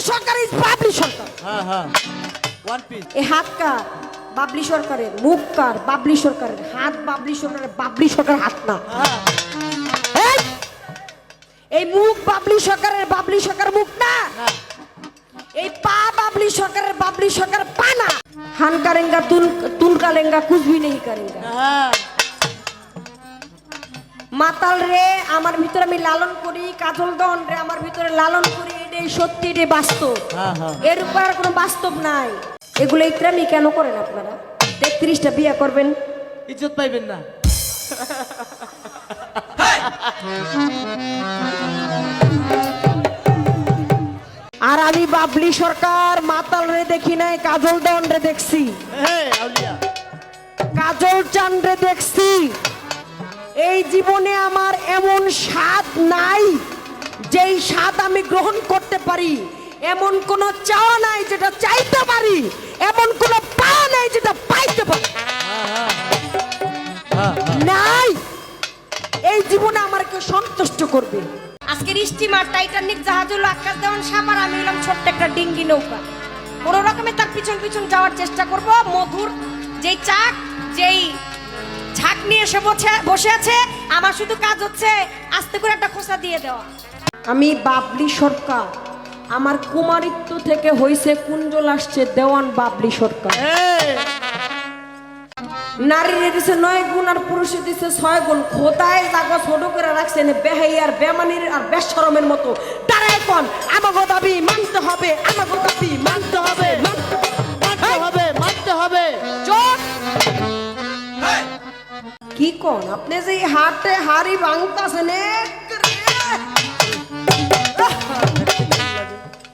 সরকার is Babli সরকার। হ্যাঁ হ্যাঁ। One piece এই বাবলি সরকারের মুখ বাবলি সরকারের হাত বাবলি সরকারের বাবলি সরকার হাত না। হ্যাঁ। এই! মুখ বাবলি সরকারের বাবলি সরকার মুখ না। হ্যাঁ। এই পা বাবলি সরকারের বাবলি সরকার পা না। হান কারেঙ্গা তুন তুন কালেঙ্গা কুছ নেই নেহি কারেঙ্গা হ্যাঁ। মাতাল রে আমার ভিতরে আমি লালন করি কাজল দন রে আমার ভিতরে লালন করি এটাই সত্যি এটাই বাস্তব। হ্যাঁ, হ্যাঁ। এর উপর আর কোনো বাস্তব নাই। এগুলো ইকরামি কেন করেন আপনারা? তেত্রিশটা বিয়ে করবেন। ইজ্জত পাইবেন না। আর আমি বাবলি সরকার মাতাল রে দেখি নাই কাজল দন রে দেখছি। কাজল চান রে দেখছি। এই জীবনে আমার এমন স্বাদ নাই, যেই স্বাদ আমি গ্রহণ করতে পারি। এমন কোন চাওয়া নাই যেটা চাইতে পারি। এমন কোন পাওয়া নাই যেটা পাইতে পারি। নাই। এই জীবনে আমার কেউ সন্তুষ্ট করবে। আজকের স্টিমার টাইটানিক জাহাজ হলো আকাশ দেওয়ান সাপার, আমি হলাম ছোট্ট একটা ডিঙ্গি নৌকা। কোনো রকমে তার পিছন পিছন যাওয়ার চেষ্টা করব। মধুর যেই চাক, যেই ঝাঁক নিয়ে এসে বসে আছে। আমার শুধু কাজ হচ্ছে আস্তে করে একটা খোসা দিয়ে দেওয়া। আমি বাবলি সরকার। আমার কুমারিত্ব থেকে হইছে কুঞ্জল আসছে দেওয়ান বাবলি সরকার। নারীরে দিছে নয় গুণ আর পুরুষে দিছে ছয় গুণ। খোদায় জাগো ছোট করে রাখছেন বেহাই আর বেমানির আর বেশরমের মতো। দাঁড়ায় কোন আমাগো দাবি মানতে হবে আমাগো দাবি। की कौन? अपने से हाथ हारी वांगता सने